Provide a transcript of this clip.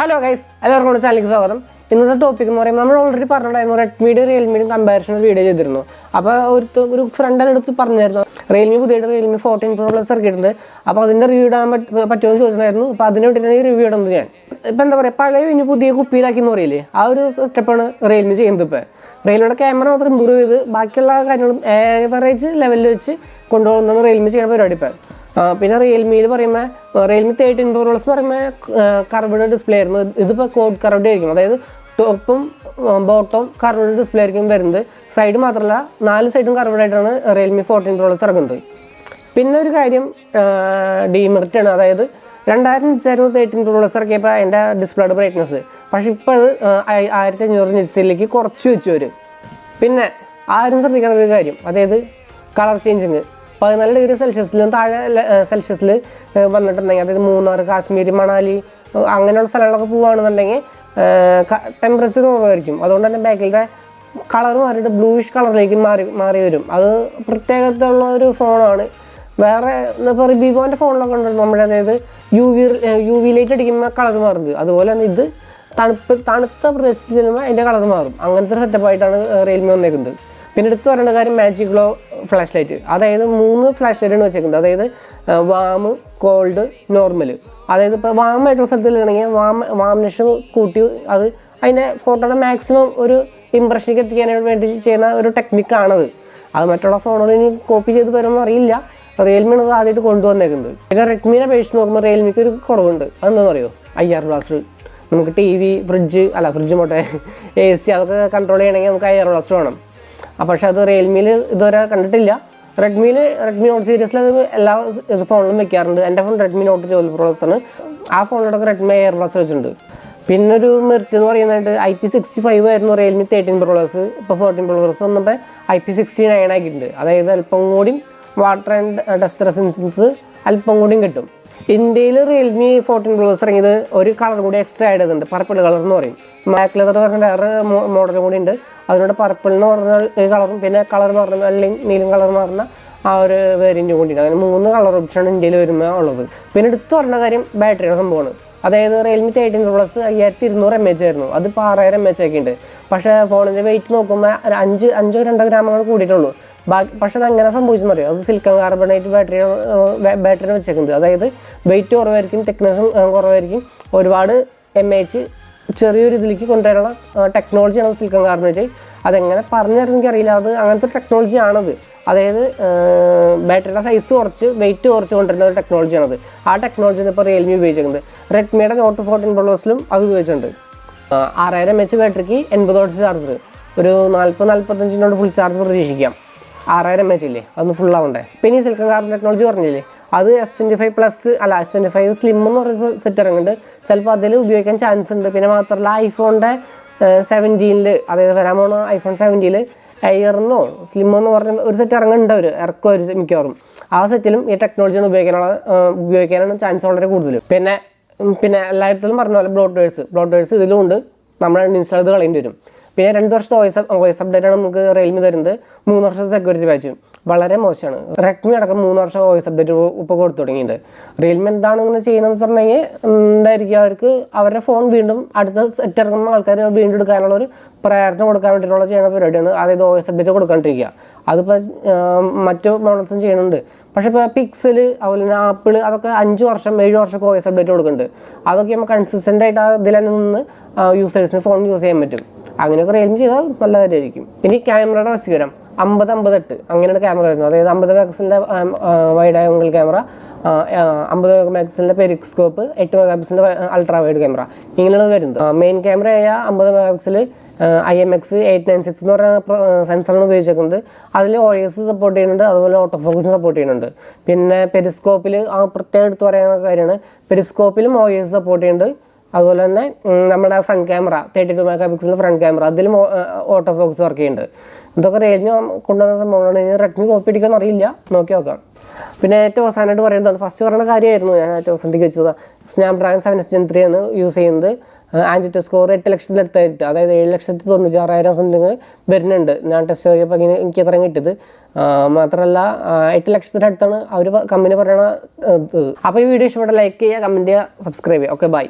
Hello guys എല്ലാവർക്കും നമ്മുടെ ചാനലിലേക്ക് സ്വാഗതം. ഇന്നത്തെ ടോപ്പിക് എന്ന് പറയുമ്പോൾ നമ്മൾ ഓൾറെഡി പറഞ്ഞിട്ടുണ്ടായിരുന്നു റെഡ്മിയുടെ റിയൽമിയുടെ കമ്പാരിസൺ വീഡിയോ ചെയ്തിരുന്നു. അപ്പോൾ ഒരു ഒരു ഫ്രണ്ട് അടുത്ത് പറഞ്ഞായിരുന്നു. റിയൽമി പുതിയ റിയൽമി ഫോർട്ടീൻ പ്രോ പ്ലസ് ഇറക്കിയിട്ടുണ്ട്. അപ്പോൾ അതിന്റെ റിവ്യൂ ഇടാൻ പറ്റ- പറ്റുമോ എന്ന് അപ്പോൾ അതിനെ വേണ്ടിയിട്ടാണ് ഈ റിവ്യൂ ഇടുന്നത് ഞാൻ. ഇപ്പം എന്താ പറയുക പഴയ ഇനി പുതിയ കുപ്പിയിലാക്കി എന്ന് പറയില്ലേ? ആ ഒരു സ്റ്റെപ്പാണ് റിയൽമി ചെയ്യുന്നത് ഇപ്പോൾ റിയൽമിയുടെ ക്യാമറ മാത്രം ഇമ്പ്രൂവ് ചെയ്ത് ബാക്കിയുള്ള കാര്യങ്ങളും ഏവറേജ് ലെവലിൽ വെച്ച് കൊണ്ടുപോകുന്നതാണ് റിയൽമി ചെയ്യുന്ന പരിപാടി ഇപ്പം. ആ, പിന്നെ റിയൽമിയിൽ പറയുമ്പോൾ റിയൽമി തേർട്ടീൻ പ്രോ പ്ലസ് പറയുമ്പോൾ കർവ്ഡ് ഡിസ്പ്ലേ ആയിരുന്നു. ഇതിപ്പോൾ കോഡ് കർവ്ഡ് ആയിരിക്കും. അതായത് ടോപ്പും ബോട്ടവും കർവ്ഡ് ഡിസ്പ്ലേ ആയിരിക്കും വരുന്നത്. സൈഡ് മാത്രമല്ല നാല് സൈഡും കർവ്ഡ് ആയിട്ടാണ് റിയൽമി ഫോർട്ടീൻ പ്രോ പ്ലസ് ഇറങ്ങുന്നത്. പിന്നെ ഒരു കാര്യം ഡിമെറിറ്റ് ആണ്. അതായത് രണ്ടായിരം ഇഞ്ചായിരുന്നു തേർട്ടീൻ പ്രോ പ്ലസ് ഇറക്കിയപ്പോൾ അതിന്റെ ഡിസ്പ്ലേയുടെ ബ്രൈറ്റ്നസ് പക്ഷേ ഇപ്പോൾ അത് ആയി- ആയിരത്തി അഞ്ഞൂറ് നിറ്റ്സിലേക്ക് കുറച്ച് വെച്ചു വരും പിന്നെ ആരും ശ്രദ്ധിക്കാത്ത ഒരു കാര്യം. അതായത് കളർ ചേഞ്ചിങ് പതിനാല് ഡിഗ്രി സെൽഷ്യസിലും താഴെ സെൽഷ്യസിൽ വന്നിട്ടുണ്ടെങ്കിൽ അതായത് മൂന്നാർ കാശ്മീർ മണാലി അങ്ങനെയുള്ള സ്ഥലങ്ങളൊക്കെ പോവുകയാണെന്നുണ്ടെങ്കിൽ ടെമ്പറേച്ചർ കുറവായിരിക്കും. അതുകൊണ്ട് തന്നെ ബാക്കിലത്തെ കളർ മാറിയിട്ട് ബ്ലൂയിഷ് കളറിലേക്ക് മാറി മാറി വരും. അത് പ്രത്യേകതയുള്ള ഒരു ഫോണാണ് വേറെ ഇപ്പോൾ വിവോന്റെ ഫോണിലൊക്കെ ഉണ്ട്. നമ്മുടെ അതായത് U V U V light അടിക്കുമ്പോൾ കളർ മാറുന്നത്. അതുപോലെ തന്നെ ഇത് തണുപ്പ് തണുത്ത പ്രദേശത്ത് ചെല്ലുമ്പോൾ അതിന്റെ കളർ മാറും. അങ്ങനത്തെ ഒരു സെറ്റപ്പായിട്ടാണ് റിയൽമി വന്നേക്കുന്നത്. പിന്നെ എടുത്തു പറയേണ്ട കാര്യം മാജിക് ഗ്ലോ ഫ്ലാഷ് ലൈറ്റ് അതായത് മൂന്ന് ഫ്ലാഷ് ലൈറ്റാണ് വെച്ചേക്കുന്നത്. അതായത് വാമ് കോൾഡ് നോർമൽ അതായത് ഇപ്പോൾ വാം ആയിട്ടുള്ള സ്ഥലത്തിലാണെങ്കിൽ വാം വാമിനേഷൻ കൂട്ടി അത് അതിന്റെ ഫോട്ടോയുടെ മാക്സിമം ഒരു ഇമ്പ്രഷനിലേക്ക് എത്തിക്കാനായിട്ട് വേണ്ടി ചെയ്യുന്ന ഒരു ടെക്നിക്കാണത് അത് മറ്റുള്ള ഫോണുകൾ ഇനി കോപ്പി ചെയ്ത് വരുമെന്ന് അറിയില്ല. റിയൽമിയാണ് ആണ് ആദ്യമായിട്ട് കൊണ്ടുവന്നേക്കുന്നത്. പിന്നെ റെഡ്മീനെ അപേക്ഷിച്ച് നോക്കുമ്പോൾ റിയൽമിക്ക് ഒരു കുറവുണ്ട്. അതെന്താണെന്ന് അറിയോ ഐ ആർ ബ്ലാസ്റ്റർ നമുക്ക് ടി വി ഫ്രിഡ്ജ് അല്ല ഫ്രിഡ്ജ് മോട്ടെ എ സി അതൊക്കെ കൺട്രോൾ ചെയ്യണമെങ്കിൽ നമുക്ക് ഐ ആർ ബ്ലാസ്റ്റർ വേണം. പക്ഷെ അത് റിയൽമിയിൽ ഇതുവരെ കണ്ടിട്ടില്ല. റെഡ്മിയിൽ റെഡ്മി നോട്ട് സീരീസിൽ അത് എല്ലാ ഇത് ഫോണിലും വെക്കാറുണ്ട്. എന്റെ phone Redmi note twelve pros ആണ്. ആ ഫോണിലൊക്കെ റെഡ്മി എയർ പ്ലസ് വെച്ചിട്ടുണ്ട്. പിന്നെ ഒരു മെറിറ്റ് എന്ന് പറയുന്നത് ഐ പി സിക്സ്റ്റി ഫൈവ് ആയിരുന്നു റിയൽമി തേർട്ടീൻ പ്രോളേഴ്സ് ഇപ്പോൾ ഫോർട്ടീൻ പ്രോളേഴ്സ് വന്നപ്പോൾ ഐ പി സിക്സ്റ്റി നയൻ ആക്കിയിട്ടുണ്ട്. അതായത് അല്പം കൂടി വാട്ടർ ആൻഡ് ഡസ്റ്റ് റെസിസ്റ്റൻസ് അല്പം കൂടിയും കിട്ടും. ഇന്ത്യയിൽ റിയൽമി ഫോർട്ടീൻ പ്ലസ് ഇറങ്ങിയത് ഒരു കളർ കൂടി എക്സ്ട്രാ ആഡ് പർപ്പിൾ കളർ എന്ന് പറയും. ബ്ലാക്ക് ലെതർ പറഞ്ഞ വേറെ മോഡലും കൂടി ഉണ്ട്. അതിനോട് പർപ്പിൾ എന്ന് പറഞ്ഞ കളറും പിന്നെ കളർ പറഞ്ഞ വെള്ളയും നീലും കളർ പറഞ്ഞ ആ ഒരു വേരിയന്റും കൂടിയുണ്ട് അങ്ങനെ മൂന്ന് കളർ ഓപ്ഷനാണ് ഇന്ത്യയിൽ വരുമ്പോൾ ഉള്ളത്. പിന്നെ എടുത്തു പറഞ്ഞ കാര്യം ബാറ്ററിയുടെ സംഭവമാണ്. അതായത് റിയൽമി തേർട്ടീൻ പ്ലസ് അയ്യായിരത്തി ഇരുന്നൂറ് എം എച്ച് ആയിരുന്നു. അത് ഇപ്പോൾ ആറായിരം എം എച്ച് ഒക്കെ ഉണ്ട് പക്ഷേ ഫോണിന്റെ വെയിറ്റ് നോക്കുമ്പോൾ അഞ്ച് അഞ്ചോ രണ്ടോ ഗ്രാമങ്ങൾ കൂടിയിട്ടുള്ളൂ. ബാക്കി പക്ഷെ അത് എങ്ങനെ സംഭവിച്ചെന്ന് അറിയാം അത് സിലിക്കൺ കാർബണേറ്റ് ബാറ്ററി ബാറ്ററിയാണ് വെച്ചേക്കുന്നത്. അതായത് വെയിറ്റ് കുറവായിരിക്കും തിക്നെസ്സും കുറവായിരിക്കും. ഒരുപാട് എം എച്ച് ചെറിയൊരു ഇതിലേക്ക് കൊണ്ടുവരാനുള്ള ടെക്നോളജിയാണ് സിലിക്കൺ കാർബണേറ്റ് അതെങ്ങനെ പറഞ്ഞു തരുന്ന എനിക്കറിയില്ല. അത് അങ്ങനത്തെ ഒരു ടെക്നോളജിയാണത് അതായത് ബാറ്ററിയുടെ സൈസ് കുറച്ച് വെയിറ്റ് കുറച്ച് കൊണ്ടുവരുന്ന ഒരു ടെക്നോളജിയാണത് ആ ടെക്നോളജി ഇപ്പോൾ റിയൽമി ഉപയോഗിച്ചിരുന്നത് റെഡ്മിയുടെ നോട്ട് ഫോർട്ടീൻ പ്രോസിലും അത് ഉപയോഗിച്ചിട്ടുണ്ട് ആറായിരം എച്ച് ബാറ്ററിക്ക് എൺപത് വാട്ട്സ് ചാർജർ ഒരു നാൽപ്പത് നാൽപ്പത്തഞ്ചിനോട് ഫുൾ ചാർജ് പ്രതീക്ഷിക്കാം. ആറായിരം എം എച്ച് ഇല്ലേ? അതൊന്ന് ഫുൾ ആവണ്ടേ? പിന്നെ ഈ സിലിക്കൺ കാർബൺ ടെക്നോളജി പറഞ്ഞില്ലേ? അത് എസ് ട്വന്റി ഫൈവ് പ്ലസ് അല്ല എസ് ട്വന്റി ഫൈവ് സ്ലിം എന്ന് പറയുന്ന സെറ്റ് ഇറങ്ങുന്നുണ്ട്. ചിലപ്പോൾ അതിൽ ഉപയോഗിക്കാൻ ചാൻസ് ഉണ്ട്. പിന്നെ മാത്രമല്ല ഐഫോണിന്റെ സെവന്റീനിൽ അതായത് വരാൻ പോണ ഐഫോൺ സെവന്റീനിൽ എയർന്നോ സ്ലിം പറഞ്ഞ ഒരു സെറ്റ് ഇറങ്ങുന്നുണ്ട് അവർ ഇറക്കും ഒരു മിക്കവാറും. ആ സെറ്റിലും ഈ ടെക്നോളജിയാണ് ഉപയോഗിക്കാനുള്ള ഉപയോഗിക്കാനാണ് ചാൻസ് വളരെ കൂടുതൽ പിന്നെ പിന്നെ എല്ലായിടത്തും പറഞ്ഞ പോലെ ബ്ലോഡേഴ്സ് ബ്ലോഡേഴ്സ് ഇതിലും ഉണ്ട്. നമ്മൾ ഇൻസ്റ്റാൾ ചെയ്ത് കളയേണ്ടി വരും. പിന്നെ രണ്ട് വർഷത്തെ വോയിസ് വോയിസ് അപ്ഡേറ്റ് ആണ് നമുക്ക് റിയൽമി തരുന്നത്. മൂന്ന് വർഷത്തെ സെക്യൂരിറ്റി പാച്ചും വളരെ മോശമാണ്. റെഡ്മി അടക്കം മൂന്ന് വർഷം വോയിസ് അപ്ഡേറ്റ് ഇപ്പോൾ കൊടുത്തു തുടങ്ങിയിട്ടുണ്ട്. റിയൽമി എന്താണ് ഇങ്ങനെ ചെയ്യുന്നതെന്ന് വെച്ചിട്ടുണ്ടെങ്കിൽ എന്തായിരിക്കും അവർക്ക് അവരുടെ ഫോൺ വീണ്ടും അടുത്ത സെറ്റ് ഇറങ്ങുന്ന ആൾക്കാർ വീണ്ടും എടുക്കാനുള്ള ഒരു പ്രയത്നം കൊടുക്കാൻ വേണ്ടിയിട്ടുള്ള ചെയ്യുന്ന പരിപാടിയാണ്. അതായത് വോയിസ് അപ്ഡേറ്റ് കൊടുക്കാണ്ടിരിക്കുക. അതിപ്പോൾ മറ്റു മോഡൽസും ചെയ്യുന്നുണ്ട്. പക്ഷേ ഇപ്പോൾ പിക്സൽ അതുപോലെ തന്നെ ആപ്പിൾ അതൊക്കെ അഞ്ച് വർഷം ഏഴ് വർഷമൊക്കെ വോയിസ് അപ്ഡേറ്റ് കൊടുക്കുന്നുണ്ട്. അതൊക്കെ നമുക്ക് കൺസിസ്റ്റന്റ് ആയിട്ട് ആ തന്നെ നിന്ന് യൂസേഴ്സിന് ഫോൺ യൂസ് ചെയ്യാൻ പറ്റും. അങ്ങനെയൊക്കെ റേഞ്ച് ചെയ്താൽ നല്ല കാര്യമായിരിക്കും. ഇനി ക്യാമറയുടെ വസ്തുവരം അമ്പത് അമ്പതെട്ട് അങ്ങനെയാണ് ക്യാമറ വരുന്നത്. അതായത് മെഗാസിന്റെ വൈഡ് ആംഗിൾ ക്യാമറ അമ്പത് മെഗാപിക്സലിന്റെ പെരിസ്കോപ്പ് എട്ട് മെഗാപിക്സലിന്റെ അൾട്രാ വൈഡ് ക്യാമറ ഇങ്ങനെയാണ് വരുന്നത്. മെയിൻ ക്യാമറയായ അമ്പത് megapixel I M X eight nine six എന്ന് പറയുന്ന സെൻസറാണ് ഉപയോഗിച്ചേക്കുന്നത്. അതിൽ ഒ എസ് സപ്പോർട്ട് ചെയ്യുന്നുണ്ട് അതുപോലെ ഓട്ടോ ഫോക്കസ് സപ്പോർട്ട് ചെയ്യുന്നുണ്ട്. പിന്നെ പെരിസ്കോപ്പിൽ ആ പ്രത്യേകം എടുത്ത് പറയുന്ന കാര്യമാണ്. പെരിസ്കോപ്പിലും ഒ എസ് സപ്പോർട്ട് ചെയ്യുന്നുണ്ട്. അതുപോലെ തന്നെ നമ്മുടെ front camera thirty two mega പിക്സലിന്റെ front camera അതിലും ഓട്ടോ ഫോക്സ് വർക്ക് ചെയ്യുന്നുണ്ട്. ഇതൊക്കെ റിയൽമി കൊണ്ടുവന്ന സംഭവമാണ് ഇനി റെഡ്മി കോപ്പി അടിക്കാൻ അറിയില്ല. നോക്കി നോക്കാം. പിന്നെ ഏറ്റവും അവസാനമായിട്ട് പറയുന്നത് ഫസ്റ്റ് പറയുന്ന കാര്യമായിരുന്നു ഞാൻ ഏറ്റവും അവസാനത്തേക്ക് വെച്ചത്. Snapdragon seven S gen three ആണ് യൂസ് ചെയ്യുന്നത്. ആന്റിറ്റോ സ്കോർ എട്ട് ലക്ഷത്തിനടുത്തായിട്ട് അതായത് ഏഴ് ലക്ഷത്തി തൊണ്ണൂറ്റാറായിരം സംതിങ് വരുന്നുണ്ട്. ഞാൻ ടെസ്റ്റ് ചെയ്തപ്പോൾ ഇങ്ങനെ എനിക്ക് അത്രയും കിട്ടിയത്. മാത്രമല്ല എട്ട് ലക്ഷത്തിന്റെ അടുത്താണ് അവർ കമ്പനി പറയണ അപ്പോൾ ഈ വീഡിയോ ഇഷ്ടപ്പെട്ട ലൈക്ക് ചെയ്യുക കമന്റ് ചെയ്യുക സബ്സ്ക്രൈബ് ചെയ്യുക. Okay bye